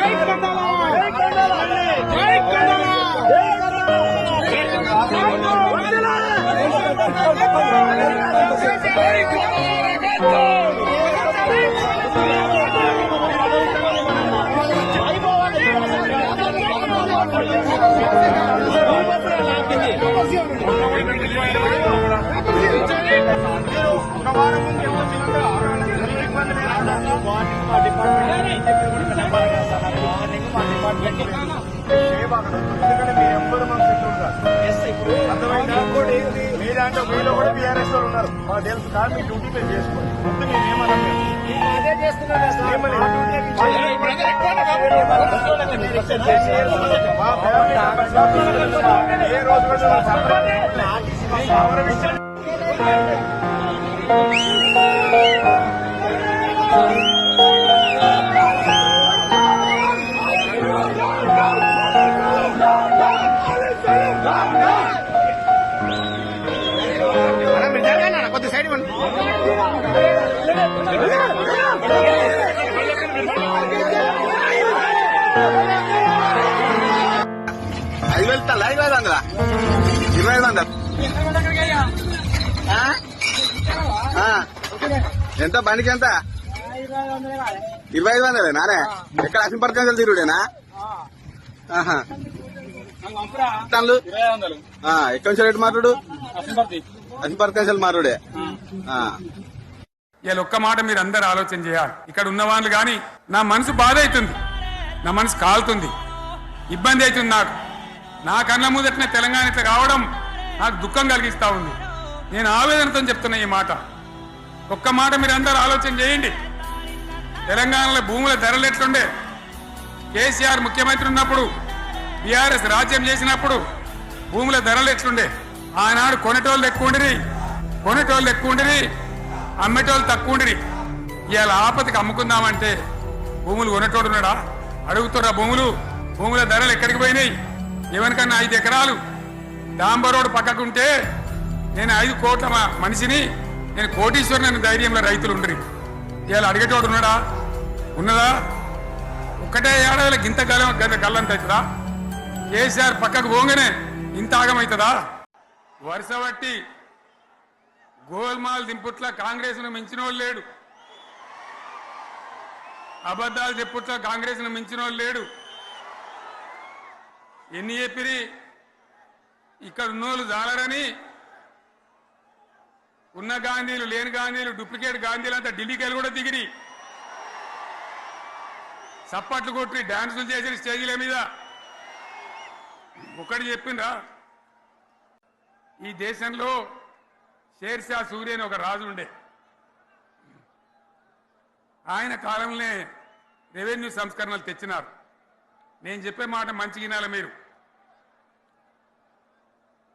Thank you. మీరంటే మీలో కూడా బీఆర్ఎస్ వాళ్ళు ఉన్నారు మాకు తెలుసు కాదు మీ డ్యూటీ మీరు చేసుకోండి ముందు మేము ఏ రోజు కూడా ఐదు వెళ్తా ఇస్తా ఐదు ఐదు వందల ఇరవై ఐదు వందలు. ఎంత? బండికి ఎంత? ఇరవై ఐదు వందలే నానే ఎక్కడ అసింపర్కంజలు తిరుగుడేనా? ఆహా. టన్నులు ఆ, ఎక్కడి నుంచి రేటు మాట్లాడు? అసింపర్కంజలు మారుడే ఆ. ఇలా ఒక్క మాట మీరు అందరు ఆలోచన చేయాలి. ఇక్కడ ఉన్న వాళ్ళు కానీ నా మనసు బాధ అవుతుంది. నా మనసు కాలుతుంది. ఇబ్బంది అవుతుంది నాకు. నా కళ్ళ ముందటనే తెలంగాణ ఇట్లా రావడం నాకు దుఃఖం కలిగిస్తా ఉంది. నేను ఆవేదనతో చెప్తున్నా ఈ మాట. ఒక్క మాట మీరు అందరూ ఆలోచన చేయండి. తెలంగాణలో భూముల ధరలు ఎట్లుండే? కేసీఆర్ ముఖ్యమంత్రి ఉన్నప్పుడు బీఆర్ఎస్ రాజ్యం చేసినప్పుడు భూముల ధరలు ఎట్లుండే? ఆనాడు కొనేటోళ్ళు ఎక్కువ ఉండిరి కొనేటోళ్ళు ఎక్కువ ఉండిరి అమ్మేటోళ్ళు తక్కువ ఉండిరి. ఇవాళ ఆపతికి అమ్ముకుందామంటే భూములు కొనేటోడు ఉన్నాడా? అడుగుతున్నా భూములు భూముల ధరలు ఎక్కడికి పోయినాయి? ఎవరికన్నా ఐదు ఎకరాలు. డాంబర్ రోడ్ పక్కకుంటే నేను ఐదు కోట్ల మనిషిని నేను కోటీశ్వరుని ధైర్యంలో రైతులు ఉండరు. ఇవాళ అడిగేటోడు ఉన్నాడా? ఉన్నదా? ఒక్కటే ఏడాదిలో గింత గలం గంత గల్లంత అవుతుందా కేసీఆర్ పక్కకు పోగానే ఇంత ఆగమవుతుందా వరుస బట్టి గోల్మాల్ దింపుట్ల కాంగ్రెస్ను మించిన వాళ్ళు లేడు. అబద్ధాలు చెప్పుట్ల కాంగ్రెస్ను మించిన వాళ్ళు లేడు. ఎన్ని చెప్పిరి? ఇక్కడ ఉన్నోళ్ళు జాలరని ఉన్న గాంధీలు లేని గాంధీలు డూప్లికేట్ గాంధీలు అంతా ఢిల్లీకి వెళ్ళి కూడా దిగిరి. చప్పట్లు కొట్టి డాన్సులు చేసిన స్టేజీల మీద. ఒకటి చెప్పిండ్రా ఈ దేశంలో షేర్షా సూర్య అని ఒక రాజు ఉండే. ఆయన కాలంలోనే రెవెన్యూ సంస్కరణలు తెచ్చినారు. నేను చెప్పే మాట మంచి వినాలి మీరు.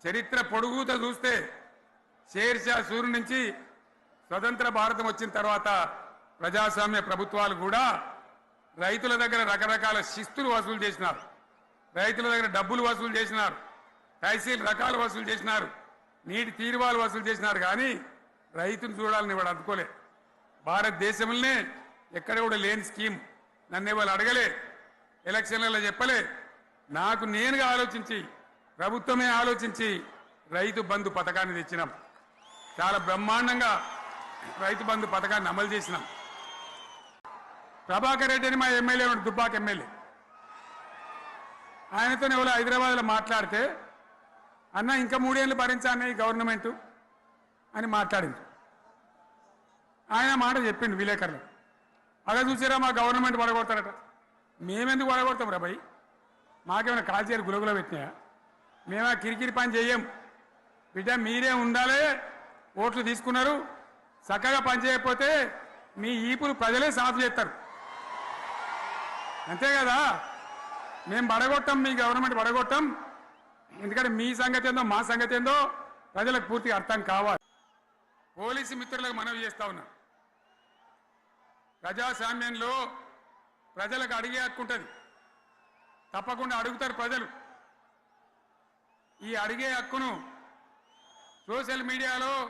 చరిత్ర పొడుగుతో చూస్తే షేర్షా సూర్యు నుంచి స్వతంత్ర భారతం వచ్చిన తర్వాత ప్రజాస్వామ్య ప్రభుత్వాలు కూడా రైతుల దగ్గర రకరకాల శిస్తులు వసూలు చేసినారు. రైతుల దగ్గర డబ్బులు వసూలు చేసినారు. తహసీల్ రకాలు వసూలు చేసినారు. నీటి తీరువాలు వసూలు చేసినారు కానీ రైతును చూడాలని వాడు అందుకోలే. భారతదేశంలోనే ఎక్కడ కూడా లేని స్కీమ్. నన్ను వాళ్ళు అడగలే. ఎలక్షన్లలో చెప్పలే. నాకు నేనుగా ఆలోచించి ప్రభుత్వమే ఆలోచించి రైతు బంధు పథకాన్ని తెచ్చినాం. చాలా బ్రహ్మాండంగా రైతు బంధు పథకాన్ని అమలు చేసినాం. ప్రభాకర్ రెడ్డి అని మా ఎమ్మెల్యే ఉన్నాడు దుబ్బాక ఎమ్మెల్యే. ఆయనతో ఎవరో హైదరాబాద్లో మాట్లాడితే అన్న ఇంకా మూడేళ్ళు భరించానే ఈ గవర్నమెంట్ అని మాట్లాడింది. ఆయన మాట చెప్పిండు విలేకరులు. అలా చూసారా మా గవర్నమెంట్ పడగొడతారట మేమెందుకు పడగొడతాం రా భయ్? మాకేమైనా కాల్చేరు గులగుల పెట్టినాయా? మేమా కిరికిరి పని చేయం బిడ్డ మీరే ఉండాలి ఓట్లు తీసుకున్నారు. చక్కగా పని చేయకపోతే మీ ఈపులు ప్రజలే సాఫ్ చేస్తారు. అంతే కదా? మేము పడగొట్టాం మీ గవర్నమెంట్ పడగొట్టాం ఎందుకంటే మీ సంగతి ఏందో మా సంగతి ఏందో ప్రజలకు పూర్తిగా అర్థం కావాలి. పోలీసు మిత్రులకు మనవి చేస్తా ఉన్నా. ప్రజాస్వామ్యంలో ప్రజలకు అడిగే హక్కు ఉంటుంది. తప్పకుండా అడుగుతారు ప్రజలు. ఈ అడిగే హక్కును సోషల్ మీడియాలో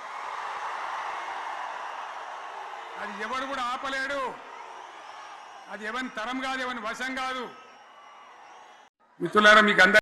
అది ఎవడు కూడా ఆపలేడు. అది ఎవరి తరం కాదు ఎవరి వశం కాదు. మిత్రులారా మీకు అందరి